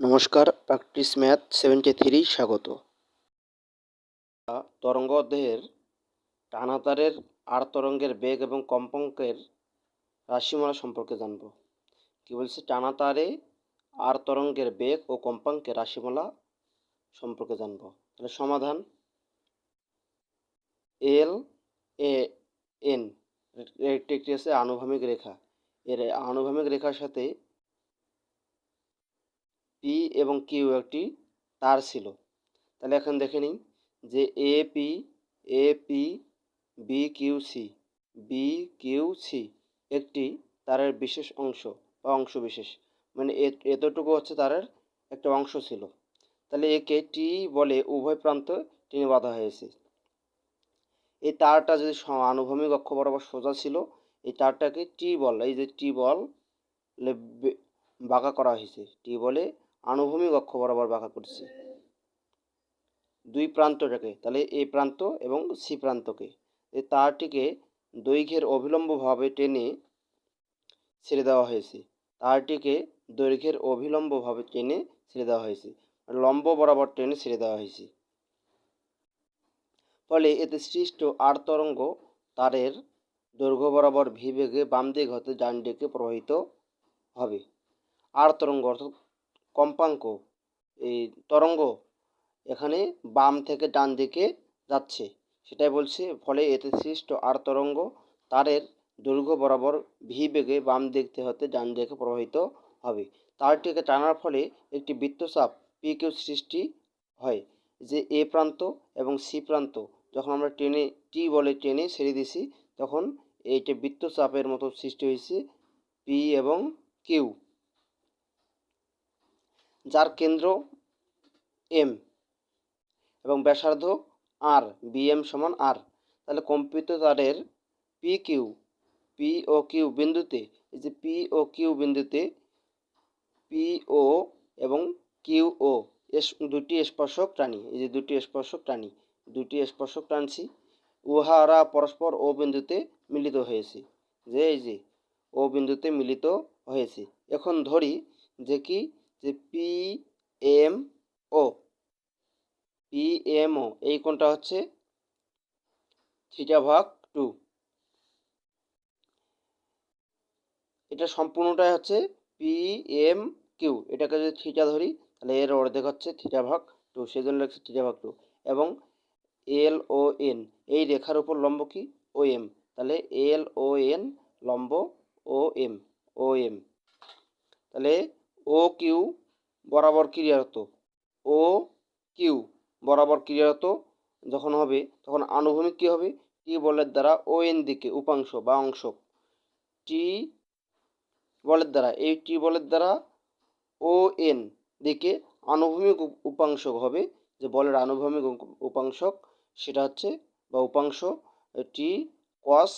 নমস্কার, practice math seventy three স্বাগত। তরঙ্গ অধ্যায়ের টানাতারের আর তরঙ্গের বেগ এবং কম্পাঙ্কের রাশিমালা সম্পর্কে জানব। কি বলছে? টানাতারে আর তরঙ্গের বেগ ও কম্পাঙ্কের রাশিমালা সম্পর্কে জানব। তাহলে সমাধান এল, এ, এন একটি আছে আনুভূমিক রেখা। এর আনুভূমিক রেখার সাথে পি এবং কিউ একটি তার ছিল। তাহলে এখন দেখে নিই যে A P A P B Q C B Q C একটি তারের বিশেষ অংশ বা অংশ বিশেষ। মানে এতটুকু হচ্ছে তারের একটা অংশ ছিল। তাহলে একে টি বলে উভয় প্রান্ত টেনে বাঁধা হয়েছে। এই তারটা যদি আনুভূমিক অক্ষ বরাবর সোজা ছিল, এই তারটাকে টি বল, এই যে টি বল বাঁকা করা হয়েছে। টি বলে আনুভূমিক অক্ষ বরাবর বাঁকা করছি। দুই প্রান্তটাকে, তাহলে এ প্রান্ত এবং সি প্রান্তকে। এই তারটিকে দৈর্ঘ্যের অবিলম্বভাবে টেনে ছেড়ে দেওয়া হয়েছে। তারটিকে দৈর্ঘ্যের অবিলম্বভাবে টেনে ছেড়ে দেওয়া হয়েছে। লম্ব বরাবর টেনে ছেড়ে দেওয়া হয়েছে। ফলে এতে সৃষ্ট আর তরঙ্গ তারের দৈর্ঘ্য বরাবর ভি বেগে বাম দিক হতে ডান দিকে প্রবাহিত হবে। আর তরঙ্গ অর্থাৎ কম্পাঙ্ক, এই তরঙ্গ এখানে বাম থেকে ডান দিকে যাচ্ছে। সেটাই বলছে, ফলে এতে সৃষ্ট আর তরঙ্গ তারের দৈর্ঘ্য বরাবর ভি বেগে বাম দিক হতে ডান দিকে প্রবাহিত হবে। তারটিকে টানার ফলে একটি বৃত্তচাপ পি কিউ সৃষ্টি হয়, যে এ প্রান্ত এবং সি প্রান্ত। যখন আমরা টেনে, টি বলে টেনে ছেড়ে দিছি, তখন এইটা বৃত্তচাপের মতো সৃষ্টি হয়েছে পি এবং কিউ। যার কেন্দ্র এম এবং ব্যাসার্ধ আর বিএম সমান আর তাহলে কম্পিত তারের পি কিউ পি ও কিউ বিন্দুতে, এই যে পি ও কিউ বিন্দুতে পি ও এবং কিউ ও দুটি স্পর্শক টানি এই যে দুটি স্পর্শক টানি দুটি স্পর্শক টানছি উহারা পরস্পর ও বিন্দুতে মিলিত হয়েছে, যে এই যে ও বিন্দুতে মিলিত হয়েছে। এখন ধরি যে কি যে P M O P M O এই কোণটা হচ্ছে থিটা ভাগ টু। এটা সম্পূর্ণটাই হচ্ছে পি এম কিউ এটাকে যদি থিটা ধরি, তাহলে এর অর্ধেক হচ্ছে থিটা ভাগ টু সেই জন্য লিখছে থিটা ভাগ টু। এবং এল ও এন এই রেখার উপর লম্ব কি? ও এম তাহলে এল ও এন লম্ব ও এম ও এম তাহলে ও কিউ বরাবর ক্রিয়ারত। ও কিউ বরাবর ক্রিয়ারত যখন হবে, তখন আনুভূমিক কী হবে? টি বলের দ্বারা ও এন দিকে উপাংশ বা অংশ। টি বলের দ্বারা, এই টি বলের দ্বারা ও এন দিকে আনুভূমিক উপাংশ হবে। যে বলের আনুভূমিক উপাংশক, সেটা হচ্ছে বা উপাংশ T cos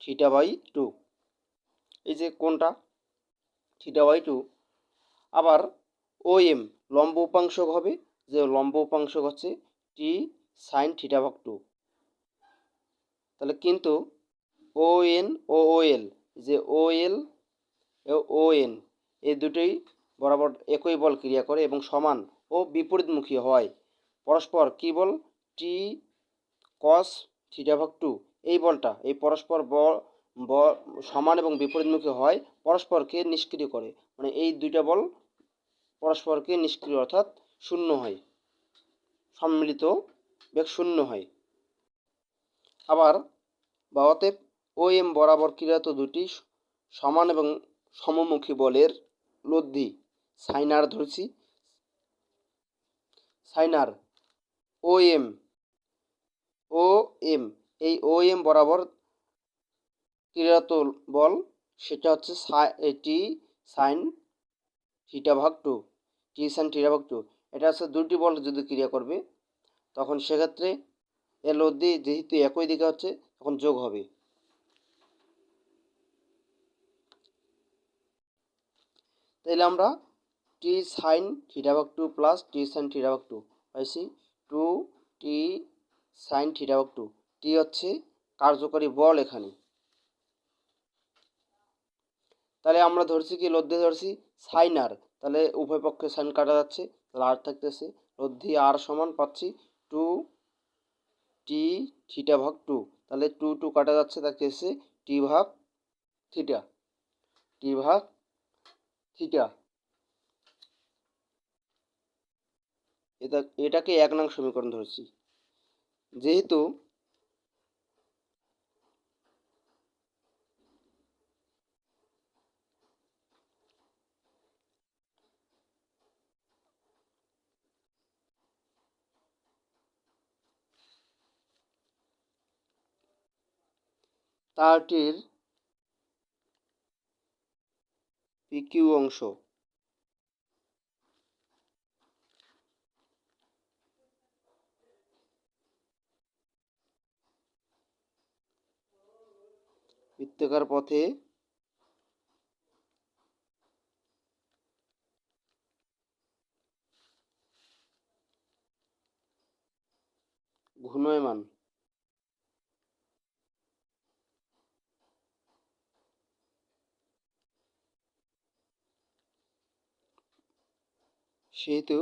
theta by two এই যে কোনটা? থিটা বাই টু আবার ও এম লম্ব উপাংশ হবে, যে লম্ব উপাংশ হচ্ছে টি সাইন থিটা ভাগ টু তাহলে কিন্তু ও এন ও ও এল যে ও এল ও এন এই দুটোই বরাবর একই বল ক্রিয়া করে এবং সমান ও বিপরীতমুখী হয়। পরস্পর কি বল? টি, কস থিটা ভাগ টু এই বলটা, এই পরস্পর ব সমান এবং বিপরীতমুখী হয়, পরস্পরকে নিষ্ক্রিয় করে। মানে এই দুইটা বল পরস্পরকে নিষ্ক্রিয় অর্থাৎ শূন্য হয়। সম্মিলিত বেগ শূন্য হয়। আবার বা অতএব ও এম বরাবর ক্রিয়াত দুটি সমান এবং সমমুখী বলের লব্ধি। সাইনার ধরছি। সাইনার ও এম ও এম এই ও এম বরাবর ক্রিয়াত বল, সেটা হচ্ছে টি সাইন থিটা ভাগ টু টি সাইন থিটা ভাগ টু এটা হচ্ছে দুটি বল যদি ক্রিয়া করবে, তখন সেক্ষেত্রে এর লব্ধি যেহেতু একই দিকে হচ্ছে, তখন যোগ হবে। তাহলে আমরা টি সাইন থিটা ভাগ two plus T sine theta ভাগ টু পাইছি টু টি সাইন থিটা ভাগ টু টি হচ্ছে কার্যকরী বল এখানে। তাহলে আমরা ধরছি কি লব্ধে ধরছি সাইন আর তাহলে উভয় পক্ষে সাইন কাটা যাচ্ছে, তাহলে আর থাকতেছে লব্ধি আর সমান পাচ্ছি টু টি থিটা ভাগ টু তাহলে টু টু কাটা যাচ্ছে, থাকতেছে টি ভাগ থিটা টি ভাগ থিটা এটা, এটাকে এক নং সমীকরণ ধরেছি, যেহেতু তারটির পিকিউ অংশ। বৃত্তাকার পথে ঘূর্ণয়মান সেহেতু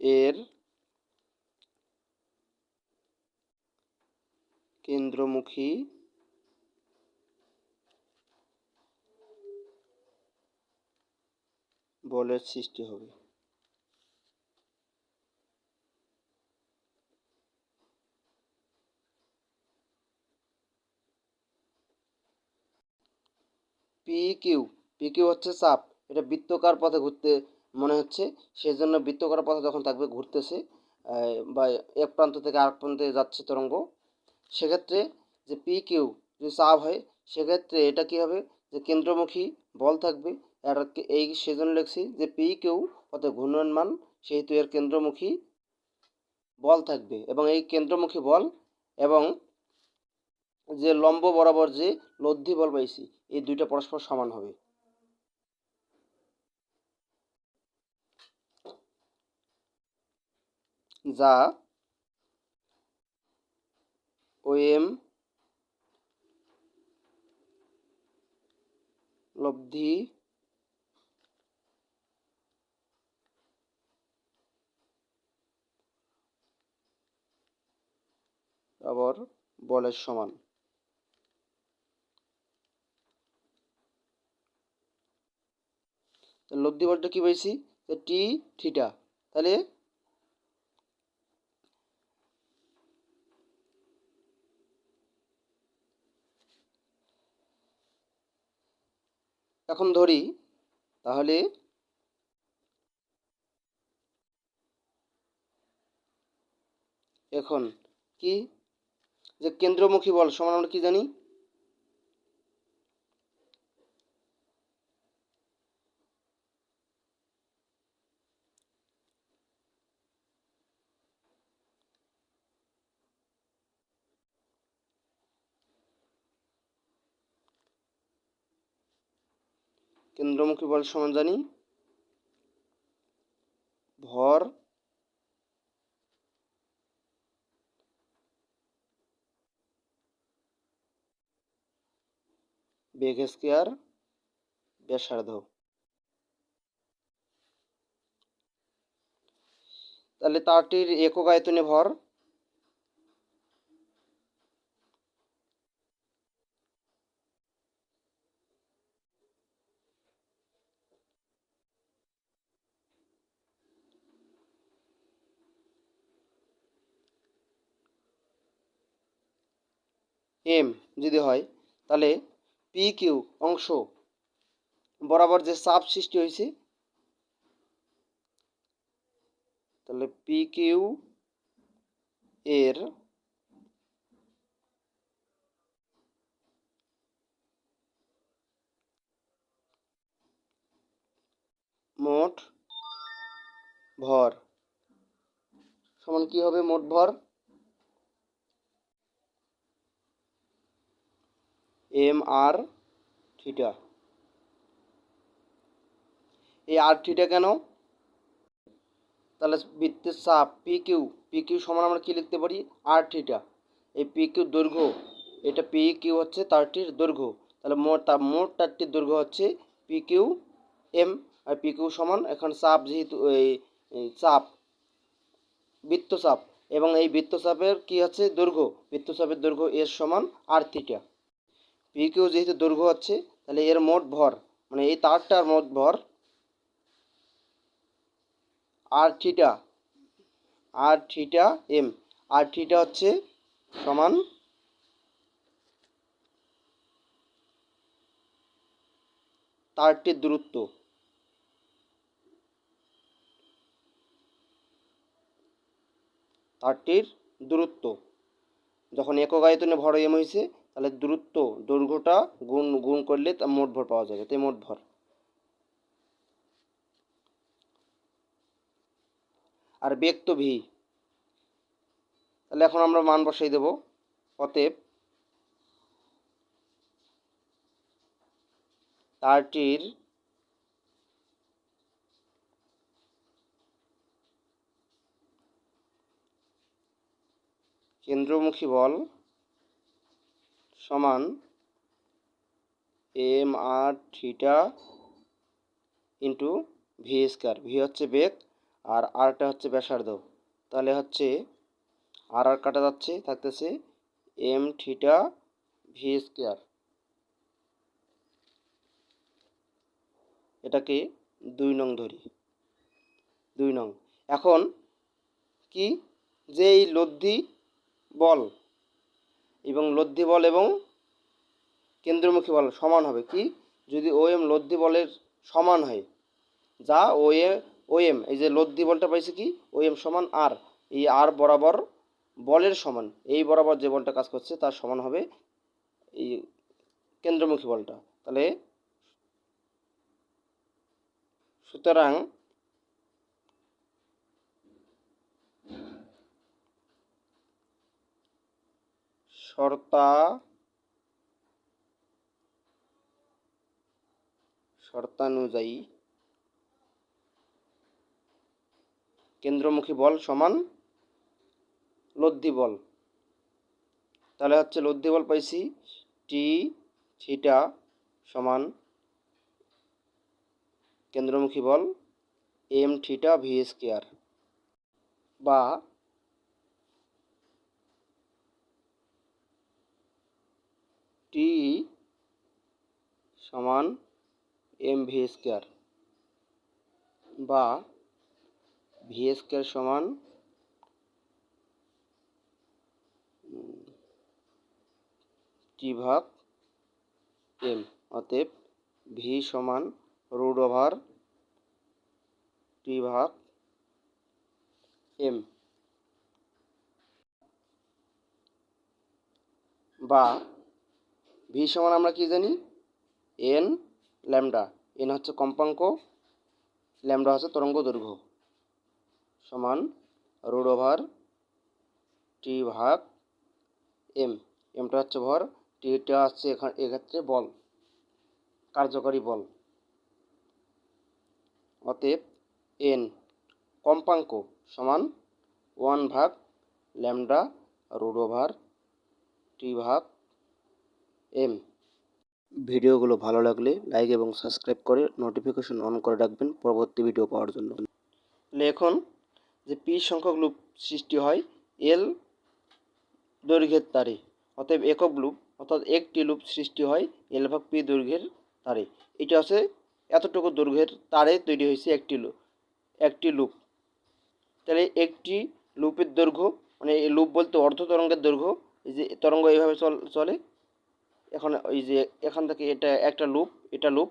এর কেন্দ্রমুখী বলের সৃষ্টি হবে। পি কিউ পি কিউ হচ্ছে চাপ এটা বৃত্তকার পথে ঘুরতে মনে হচ্ছে সেই জন্য বৃত্তকার পথে যখন থাকবে, ঘুরতেছে বা এক প্রান্ত থেকে আরেক প্রান্তে যাচ্ছে তরঙ্গ। সেক্ষেত্রে যে পি কিউ যদি চাপ হয়, সেক্ষেত্রে এটা কী হবে? যে কেন্দ্রমুখী বল থাকবে। আর এই সেজন্য লিখছি যে পি কিউ অর্থাৎ ঘূর্ণয়মান সেহেতু এর কেন্দ্রমুখী বল থাকবে। এবং এই কেন্দ্রমুখী বল এবং যে লম্ব বরাবর যে লব্ধি বল পাইছি, এই দুইটা পরস্পর সমান হবে। যা ওএম লব্ধি আবার বলের সমান। লব্ধি বলটা কি পাইছি? টি থিটা তাহলে এখন ধরি, তাহলে এখন কি? যে কেন্দ্রমুখী বল, সমান আমরা কি জানি? কেন্দ্রমুখী বল সমান জানি। ভর। বেগ স্কোয়ার ব্যাসার্ধ। তাহলে তারটির একক আয়তনে ভর। এম যদি হয়, তাহলে পি কিউ অংশ বরাবর যে চাপ সৃষ্টি হয়েছে, তাহলে পি কিউ এর মোট ভর সমান কি হবে? মোট ভর এম আর থিটা। এই আর থিটা কেন? তাহলে বৃত্তের চাপ পি কিউ পি কিউ সমান আমরা কি লিখতে পারি? আর থিটা এই পি কিউ দৈর্ঘ্য, এটা পি কিউ হচ্ছে তারটির দৈর্ঘ্য। তাহলে মোট তার মোট তারটির দৈর্ঘ্য হচ্ছে পি কিউ এম আর পি কিউ সমান এখন চাপ যেহেতু, এই এই চাপ, বৃত্তচাপ। এবং এই বৃত্তচাপের কি হচ্ছে? দৈর্ঘ্য, বৃত্তচাপের দৈর্ঘ্য এর সমান আর থিটা পি কিউ যেহেতু দৈর্ঘ্য হচ্ছে, তাহলে এর মোট ভর মানে এই তারটার মোট ভর R theta R theta M R theta হচ্ছে সমান তারটির দূরত্ব। তারটির দূরত্ব। যখন একক আয়তনে ভর এম হয়েছে তাহলে দূরত্ব, দৈর্ঘ্যটা গুণ গুণ করলে মোট ভর পাওয়া যাবে, তাই মোট ভর। আর বেগ তো ভি, তাহলে এখন আমরা মান বসাই দেব, অতএব তারটির কেন্দ্রমুখী বল সমান M R theta into V square V হচ্ছে বেগ আর আরটা হচ্ছে ব্যাসার্ধ। তাহলে হচ্ছে আর আর কাটা যাচ্ছে, থাকতেছে এম থিটা ভি স্কোয়ার এটাকে দুই নং ধরি। দুই নং। এখন কি? যে এই লব্ধি বল এবং লব্ধি বল এবং কেন্দ্রমুখী বল সমান হবে কি? যদি ও এম লব্ধি বলের সমান হয়, যা ও এ ও এম এই যে লব্ধি বলটা পাইছে কি? ও এম সমান আর এই আর বরাবর বলের সমান, এই বরাবর যে বলটা কাজ করছে তার সমান হবে এই কেন্দ্রমুখী বলটা। তাহলে সুতরাং শর্তা, শর্তানুযায়ী। কেন্দ্রমুখী বল সমান লব্ধি বল। তাহলে হচ্ছে লব্ধি বল পাইছি টি থিটা সমান কেন্দ্রমুখী বল এম থিটা ভি স্কোয়ার বা টি সমান এম ভি স্কোয়ার বা ভি স্কোয়ার সমান টি ভাগ এম, অতএব ভি সমান রুট ওভার টি ভাগ এম। বা ভি সমান আমরা কি জানি? এন ল্যামডা এন হচ্ছে কম্পাঙ্ক ল্যামডা হচ্ছে তরঙ্গ দৈর্ঘ্য। সমান রুট ওভার টি ভাগ এম এমটা হচ্ছে ভর টিটা হচ্ছে এখানে, এক্ষেত্রে বল, কার্যকরী বল। অতএব এন কম্পাঙ্ক সমান ওয়ান ভাগ ল্যামডা রুট ওভার টি ভাগ এম। ভিডিওগুলো ভালো লাগলে লাইক এবং সাবস্ক্রাইব করে নোটিফিকেশন অন করে রাখবেন পরবর্তী ভিডিও পাওয়ার জন্য। এখন যে পি সংখ্যক লুপ সৃষ্টি হয়, এল দৈর্ঘ্যের তারে। অতএব একক লুপ, অর্থাৎ একটি লুপ সৃষ্টি হয় এল ভাগ পি দৈর্ঘ্যের তারে। এটা হচ্ছে এতটুকু দৈর্ঘ্যের তারে তৈরি হয়েছে একটি লুপ একটি লুপ। তাহলে একটি লুপের দৈর্ঘ্য মানে লুপ বলতে অর্ধ তরঙ্গের দৈর্ঘ্য, এই যে তরঙ্গ এইভাবে চলে এখন এই যে এখান থেকে এটা একটা লুপ এটা লুপ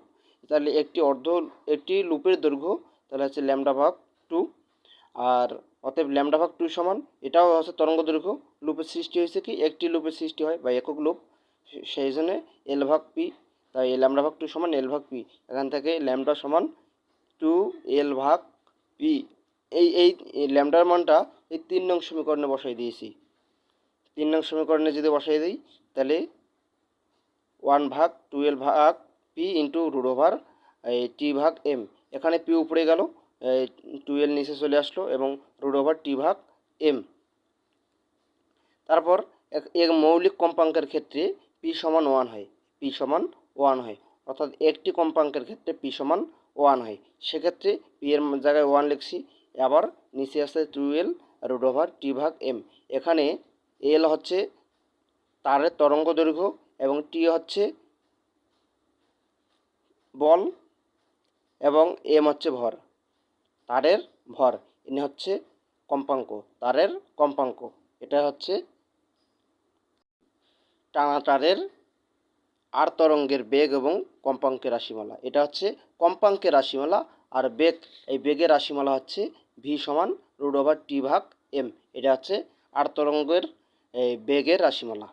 তাহলে একটি অর্ধ, একটি লুপের দৈর্ঘ্য তাহলে হচ্ছে ল্যামডা ভাগ টু আর অতএব ল্যামডা ভাগ টু সমান, এটাও হচ্ছে তরঙ্গ দৈর্ঘ্য লুপের সৃষ্টি হয়েছে কি? একটি লুপের সৃষ্টি হয় বা একক লুপ সেই জন্য এল ভাগ পি তাই ল্যামডা ভাগ টু সমান এল ভাগ পি এখান থেকে ল্যামডা সমান টু এল ভাগ পি এই এই ল্যামডার মানটা এই তিন নং সমীকরণে বসাই দিয়েছি। তিন নং সমীকরণে যদি বসাই দিই, তাহলে ওয়ান ভাগ টুয়েলভ ভাগ পি ইন্টু রুট ওভার, এই টি ভাগ এম। এখানে পি উপরে গেল টুয়েলভ নিচে চলে আসলো এবং রুট ওভার টি ভাগ এম। তারপর এক মৌলিক কম্পাঙ্কের ক্ষেত্রে পি সমান ওয়ান হয়, পি সমান ওয়ান হয়। অর্থাৎ একটি কম্পাঙ্কের ক্ষেত্রে পি সমান ওয়ান হয়। সেক্ষেত্রে পি এর জায়গায় ওয়ান লিখছি, আবার নিচে আসছে টুয়েলভ রুট ওভার টি ভাগ এম। এখানে এল হচ্ছে তারের তরঙ্গ দৈর্ঘ্য এবং টি হচ্ছে বল এবং এম হচ্ছে ভর। তারের ভর, এনে হচ্ছে কম্পাঙ্ক। তারের কম্পাঙ্ক, এটা হচ্ছে টানা তারের আর তরঙ্গের বেগ এবং কম্পাঙ্কের রাশিমালা। এটা হচ্ছে কম্পাঙ্কের রাশিমালা আর বেগ, এই বেগের রাশিমালা হচ্ছে ভি সমান রুট ওভার টি ভাগ এম এটা হচ্ছে আর তরঙ্গের বেগের রাশিমালা।